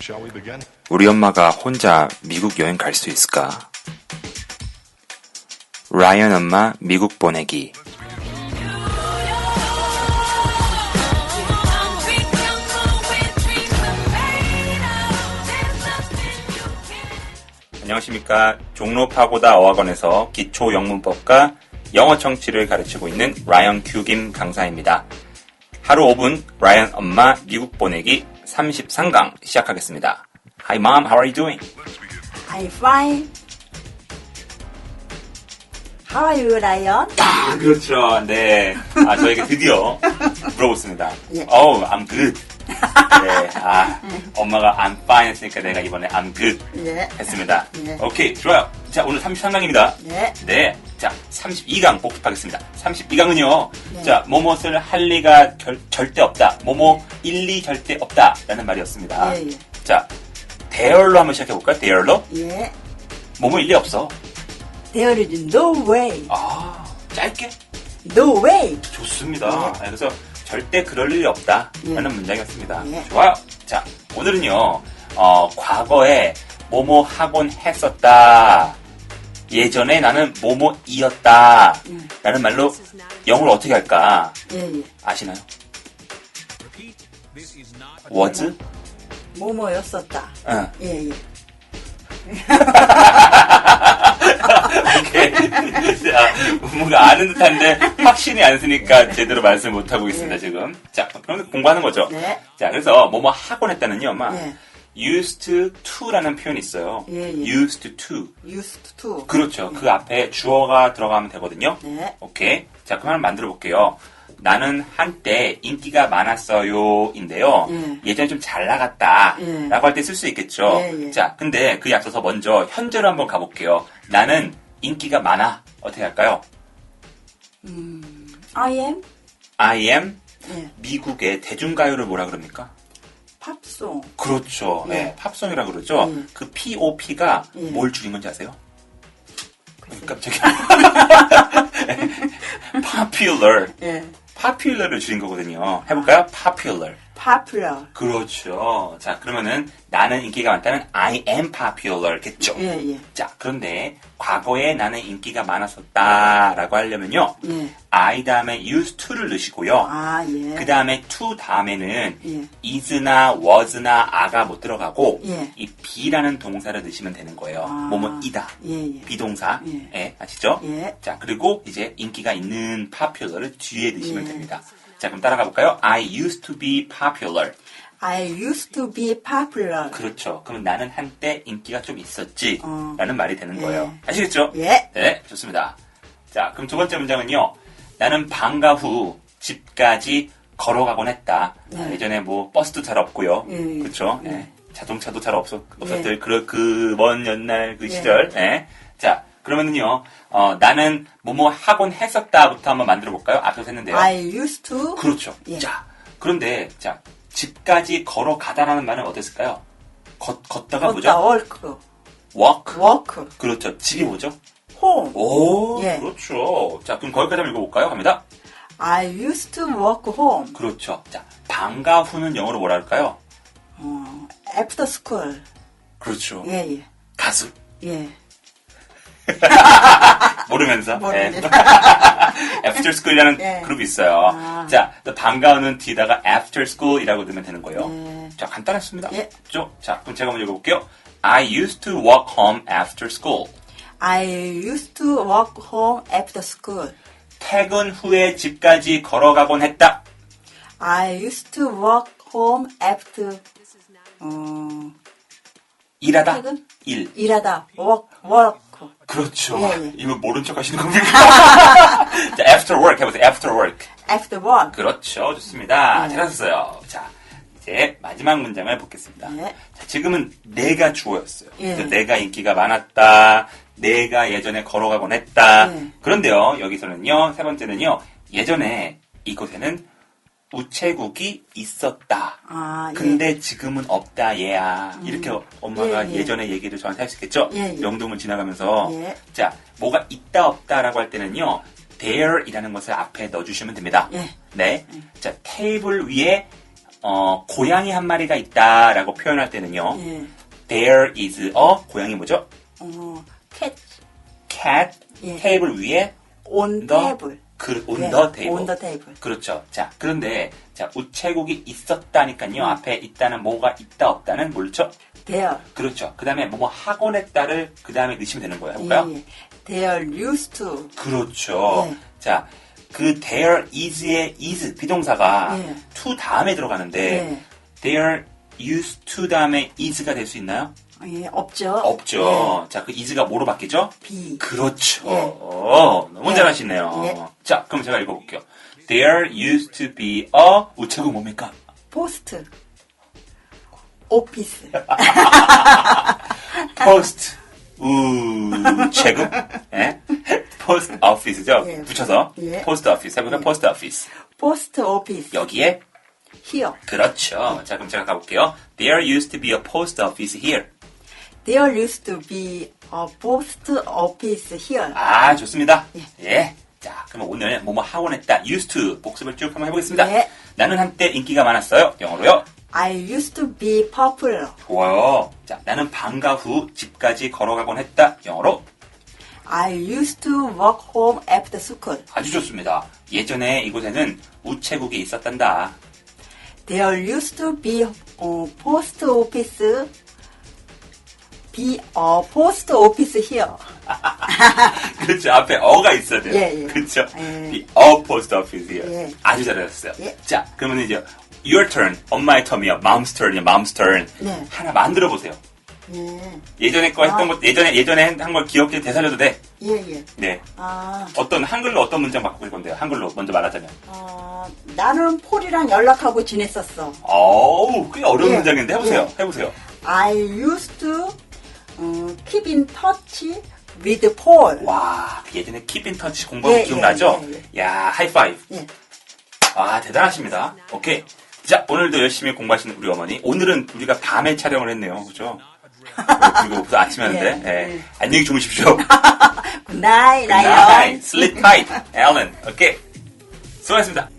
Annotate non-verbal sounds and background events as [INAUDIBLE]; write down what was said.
Shall we begin? 우리 엄마가 혼자 미국 여행 갈 수 있을까? 라이언 엄마 미국 보내기. 안녕하십니까. 종로 파고다 어학원에서 기초 영문법과 영어 청취를 가르치고 있는 라이언 큐김 강사입니다. 하루 5분 라이언 엄마 미국 보내기 33강 시작하겠습니다. Hi mom, how are you doing? I'm fine. How are you, Lion? 아, 그렇죠. 네. 아, 저에게 드디어 물어보습니다. 예. Oh, I'm good. 네. 아, 엄마가 I'm fine 했으니까 내가 이번에 I'm good 예. 했습니다. 예. 오케이, 좋아요. 자, 오늘 33강입니다. 네. 네. 자, 32강 복습하겠습니다. 32강은요. 네. 자, 뭐뭇을 할 리가 결- 절대 없다. 뭐뭐 일리 절대 없다. 라는 말이었습니다. 예, 예. 자, 대열로 한번 시작해 볼까요? 대열로? 예. 뭐뭐 일리 없어. There is no way. 아, 짧게? No way. 좋습니다. 네. 아, 그래서 절대 그럴 일이 없다. 예. 라는 문장이었습니다. 예. 좋아요. 자, 오늘은요, 어, 과거에 뭐뭐 하곤 했었다. 예전에 나는 뭐뭐이었다. 음. 라는 말로 영어를 어떻게 할까? 예, 예. 아시나요? was? 뭐뭐였었다. 응. 예, 예. 오케이. 자, 뭔가 아는 듯한데 확신이 안 쓰니까 제대로 말씀을 못하고 있습니다, 지금. 자, 그럼 공부하는 거죠. 네. 자, 그래서 뭐뭐 하곤 했다는요, 엄마. 네. Used to라는 표현이 있어요. 예, 예. used to. Used to. 그렇죠. 그 앞에 주어가 들어가면 되거든요. 네. 오케이. 자, 그럼 만들어 볼게요. 나는 한때 인기가 많았어요. 인데요. 예. 예전에 좀 잘 나갔다. 예. 라고 할 때 쓸 수 있겠죠. 예, 예. 자, 근데 그에 앞서서 먼저 현재로 한번 가볼게요. 나는 인기가 많아. 어떻게 할까요? I am. I am 예. 미국의 대중가요를 뭐라 그럽니까? 팝송. 그렇죠. 예. 네, 팝송이라 그러죠. 예. 그 POP가 예. 뭘 줄인 건지 아세요? 깜짝이야. [LAUGHS] popular. 예. popular를 줄인 거거든요. 해볼까요? popular. Popular. 그렇죠. 자, 그러면은 나는 인기가 많다는 I am popular겠죠. 예, 예. 자, 그런데 과거에 나는 인기가 많았었다라고 하려면요. 예. I 다음에 used to를 넣으시고요. 아, 예. 그 다음에 to 다음에는 예. is나 was나 a가 못 들어가고 예. 이 be라는 동사를 넣으시면 되는 거예요. 아. 뭐뭐 이다. 예, 예. 비동사. 예. 예, 아시죠? 예. 자, 그리고 이제 인기가 있는 popular를 뒤에 넣으시면 예. 됩니다. 자, 그럼 따라가 볼까요? I used to be popular. I used to be popular. 그렇죠. 그럼 나는 한때 인기가 좀 있었지. 어. 라는 말이 되는 예. 거예요. 아시겠죠? 예. 네, 좋습니다. 자, 그럼 두 번째 문장은요. 나는 방과 후 집까지 걸어가곤 했다. 네. 아, 예전에 뭐 버스도 잘 없고요. 예, 예. 그렇죠? 예. 예. 자동차도 잘 없었, 없었을 예. 그, 그 먼 옛날 그 예. 시절. 예. 자, 그러면은요. 어, 나는 뭐뭐 하곤 했었다부터 한번 만들어 볼까요? 앞에서 했는데요. I used to. 그렇죠. 예. 자, 그런데 자 집까지 걸어가다라는 말은 어땠을까요? 걷, 걷다가 걷다 뭐죠? work. walk. walk. 그렇죠. 집이 뭐죠? home. 오, 예. 그렇죠. 자, 그럼 거기까지 한번 읽어볼까요? 갑니다. I used to walk home. 그렇죠. 자, 방과 후는 영어로 뭐라 할까요? 어, after school. 그렇죠. 예, 예. 가수. 예. 모르면서. 예. After School이라는 예. 그룹이 있어요. 아. 자, 후는 뒤에다가 After School이라고 넣으면 되는 거예요. 예. 자, 간단했습니다. 예. 그렇죠? 자, 그럼 제가 먼저 읽어볼게요. I used to walk home after school. I used to walk home after school. 퇴근 후에 집까지 걸어가곤 했다. I used to walk home after 어, 일하다. 퇴근? 일. 일하다 walk work. 그렇죠. 예, 예. 이거 모른 척 하시는 겁니까? [LAUGHS] 자, after work 해보세요. after work. after work. 그렇죠. 좋습니다. 네. 잘하셨어요. 자, 이제 마지막 문장을 보겠습니다. 네. 자, 지금은 내가 주어였어요. 예. 그래서 내가 인기가 많았다. 내가 예전에 걸어가곤 했다. 예. 그런데요, 여기서는요, 세 번째는요, 예전에 이곳에는 우체국이 있었다. 아, 예. 근데 지금은 없다 얘야 이렇게 엄마가 예, 예, 예. 전에 얘기를 저한테 할수 있겠죠 예, 예. 영동을 지나가면서 예. 자 뭐가 있다 없다라고 할 때는요 there이라는 것을 앞에 넣어주시면 됩니다 예. 네. 자 테이블 위에 어, 고양이 한 마리가 있다라고 표현할 때는요. 예. There is a 고양이 뭐죠? 어, cat cat 예. 테이블 위에 on the table. 그, 예, the table. on the table. 그렇죠. 자, 그런데 자 우체국이 있었다니까요. 앞에 있다는 뭐가 있다 없다는 뭘죠? There. 그렇죠. 그 다음에 뭐뭐 하곤 했다를 그 다음에 넣으시면 되는 거예요. 해볼까요? 예, 예. There used to. 그렇죠. 네. 자, 그 there is의 is 비동사가 네. to 다음에 들어가는데 네. there used to 다음에 is가 될 수 있나요? 예, 없죠. 없죠. 자, 그 is가 뭐로 바뀌죠? 예, be. 그렇죠. 예. 어, 너무 예. 잘하시네요. 예. 자, 그럼 제가 읽어볼게요. There used to be a 우체국 뭡니까? post. office. post 우체국 예? post office죠. 예. 붙여서 예. post office 해보세요. post office post office. 여기에 here. 그렇죠. 자, 그럼 제가 가볼게요. There used to be a post office here. There used to be a post office here. 아, 좋습니다. 예. 예. 자, 그럼 오늘 뭐뭐 하곤 했다. used to 복습을 쭉 한번 해보겠습니다. 예. 나는 한때 인기가 많았어요. 영어로요. I used to be popular. 좋아요. 자, 나는 방과 후 집까지 걸어가곤 했다. 영어로. I used to work home after school. 아주 좋습니다. 예전에 이곳에는 우체국이 있었단다. There used to be a post office. Be a post office here. [LAUGHS] 그렇죠. 앞에 어가 있어야 돼요. 예, 예. 그렇죠. 예. The post office here. 예. 아주 잘하셨어요. 예. 자, 그러면 이제 your turn, 엄마의 턴이요. mom's turn이요. mom's turn. 네. 하나 만들어 보세요. 예, 예전에 거 했던 아. 것, 예전에, 예전에 한 걸 기억해 되살려도 돼. 예, 예. 네. 아, 어떤, 한글로 어떤 문장 바꾸실 건데요? 한글로 먼저 말하자면. 어, 나는 폴이랑 연락하고 지냈었어. 어우, 꽤 어려운 예. 문장인데 해보세요. 예. 해보세요. I used to 어, keep in touch with Paul. 와, 그 예전에 in touch 공부한 거 예, 기억나죠? 예, 야, 하이파이브. 예. 아, 대단하십니다. 오케이. 자, 오늘도 열심히 공부하시는 우리 어머니. 오늘은 우리가 밤에 촬영을 했네요. 그죠? [LAUGHS] 그리고 무슨 아침에 하는데. 예, 예. 예. 안녕히 주무십시오. [LAUGHS] Good night. Ryan. Sleep tight, Alan. 오케이. 수고하셨습니다.